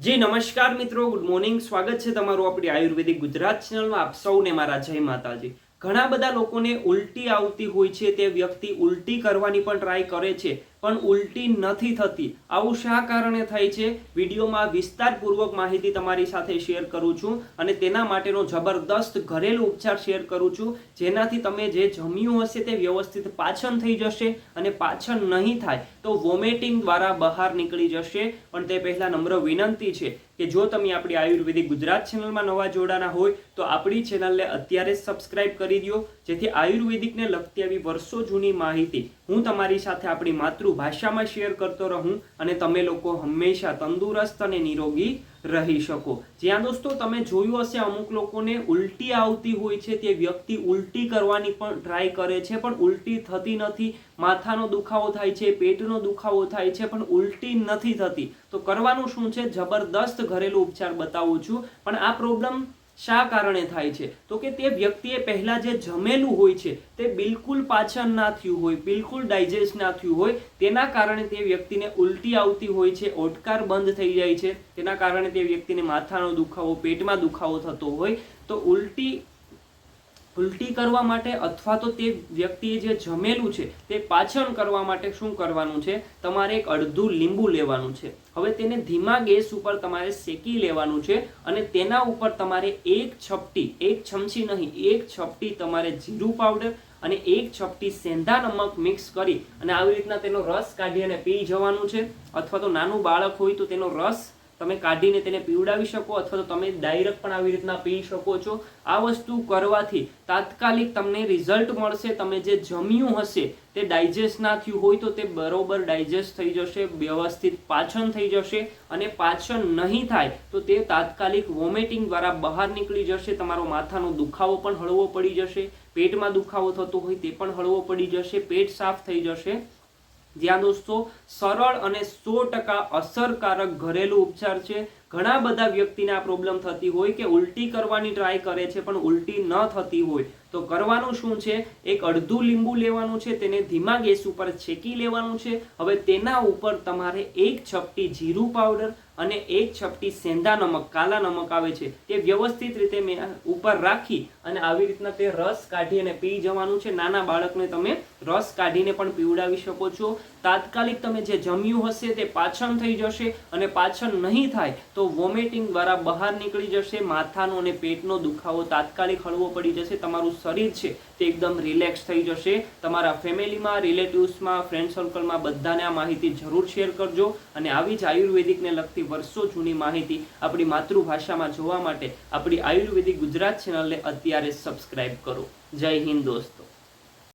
જી, નમસ્કાર મિત્રો. Good morning સ્વાગત છે તમારું આપણી આયુર્વેદિક ગુજરાત ચેનલમાં આપ સૌને મારા જય માતાજી. ઘણા બધા લોકોને ઉલટી આવતી હોય છે. તે વ્યક્તિ ઉલટી કરવાની પણ ટ્રાય કરે છે. પણ ઉલટી નથી થતી. આવું શા કારણે થાય છે? વિડીયોમાં વિસ્તારપૂર્વક માહિતી તમારી સાથે શેર કરું છું અને તેના માટેનો જબરદસ્ત ઘરેલું ઉપચાર શેર કરું છું. જેનાથી તમે જે જમ્યું હશે તે વ્યવસ્થિત પાચન થઈ જશે અને પાચન નહીં થાય તો વોમિટિંગ દ્વારા બહાર નીકળી જશે. પણ તે પહેલા નમ્ર વિનંતી છે કે જો તમે આપણી આયુર્વેદિક ગુજરાત ચેનલમાં નવા જોડાના હોય તો આપણી ચેનલને અત્યારે જ સબસ્ક્રાઇબ કરી દો જેથી આયુર્વેદિકને લગતી આવી વર્ષો જૂની માહિતી હું તમારી સાથે આપણી માતૃભાષામાં શેર કરતો રહું અને તમે લોકો હંમેશા તંદુરસ્ત અને નિરોગી રહી શકો. જ્યાં દોસ્તો તમે જોયું હશે અમુક લોકોને ઉલટી આવતી હોય છે, તે વ્યક્તિ ઉલટી કરવાની પણ ટ્રાય કરે છે, પણ ઉલટી થતી નથી. માથાનો દુખાવો થાય છે, પેટનો દુખાવો થાય છે, પણ ઉલટી નથી થતી. તો કરવાનું શું છે? જબરદસ્ત ઘરેલું ઉપચાર બતાવું છું. પણ આ પ્રોબ્લેમ શા કારણે થાય છે? તો કે તે વ્યક્તિએ પહેલાં જે જમેલું હોય છે, તે બિલકુલ પાચન ના થયું હોય, બિલકુલ ડાયજેસ્ટ ના થયું હોય, તેના કારણે તે વ્યક્તિને ઉલટી આવતી હોય છે, ઓટકાર બંધ થઈ જાય છે, તેના કારણે તે વ્યક્તિને માથાનો દુખાવો, પેટમાં દુખાવો થતો હોય, તો ઉલટી ઉલટી કરવા માટે અથવા તો તે વ્યક્તિએ જે જમેલું છે તે પાચન કરવા માટે શું કરવાનું છે? તમારે એક અડધું લીંબુ લેવાનું છે. હવે તેને ધીમા ગેસ ઉપર તમારે શેકી લેવાનું છે અને તેના ઉપર તમારે એક છપટી, એક ચમચી નહીં, એક છપટી તમારે જીરું પાવડર અને એક છપટી સેંધા નમક મિક્સ કરી અને આવી રીતના તેનો રસ કાઢી અને પી જવાનું છે. અથવા તો નાનું બાળક હોય તો તેનો રસ તમે કાઢીને તેને પીવડાવી શકો અથવા તો તમે ડાયરેક્ટ પણ આવી રીતના પી શકો છો. આ વસ્તુ કરવાથી તાત્કાલિક તમને રિઝલ્ટ મળશે, તમે જે જમ્યું હશે તે ડાયજેસ્ટ ના થયું હોય તો તે બરોબર ડાયજેસ્ટ થઈ જશે, વ્યવસ્થિત પાચન થઈ જશે અને પાચન નહીં થાય તો તે તાત્કાલિક વોમિટિંગ દ્વારા બહાર નીકળી જશે, તમારો માથાનો દુખાવો પણ હળવો પડી જશે, પેટમાં દુખાવો થતો હોય તે પણ હળવો પડી જશે, પેટ સાફ થઈ જશે. જ્યાં દોસ્તો, સરળ અને સો ટકા અસરકારક ઘરેલું ઉપચાર છે. ઘણા બધા વ્યક્તિને આ પ્રોબ્લેમ થતી હોય કે ઉલટી કરવાની ટ્રાય કરે છે, પણ ઉલટી ન થતી હોય. તો કરવાનું શું છે? એક અડધું લીંબુ લેવાનું છે, તેને ધીમા ગેસ ઉપર છેકી લેવાનું છે. હવે તેના ઉપર તમારે એક છપટી જીરું પાવડર અને એક છપટી સેંધા નમક, કાલા નમક આવે છે. તે વ્યવસ્થિત રીતે મેં ઉપર રાખી અને આવી રીતના તે રસ કાઢી અને પી જવાનું છે. નાના બાળકને તમે રસ કાઢીને પણ પીવડાવી શકો છો. તાત્કાલિક તમે જે જમ્યું હશે તે પાચન થઈ જશે અને પાચન નહીં થાય તો વોમિટિંગ દ્વારા બહાર નીકળી જશે. માથાનો અને પેટનો દુખાવો તાત્કાલિક હળવો પડી જશે. તમારું શરીર છે તે એકદમ રિલેક્સ થઈ જશે. તમારા ફેમિલીમાં રિલેટિવ્સમાં ફ્રેન્ડ સર્કલમાં બધાને આ માહિતી જરૂર શેર કરજો અને આવી જ આયુર્વેદિકને લગતી વર્ષો જૂની માહિતી આપણી માતૃભાષામાં જોવા માટે આપણી આયુર્વેદિક ગુજરાત ચેનલને અત્યારે સબસ્ક્રાઇબ કરો. જય હિન્દ દોસ્તો.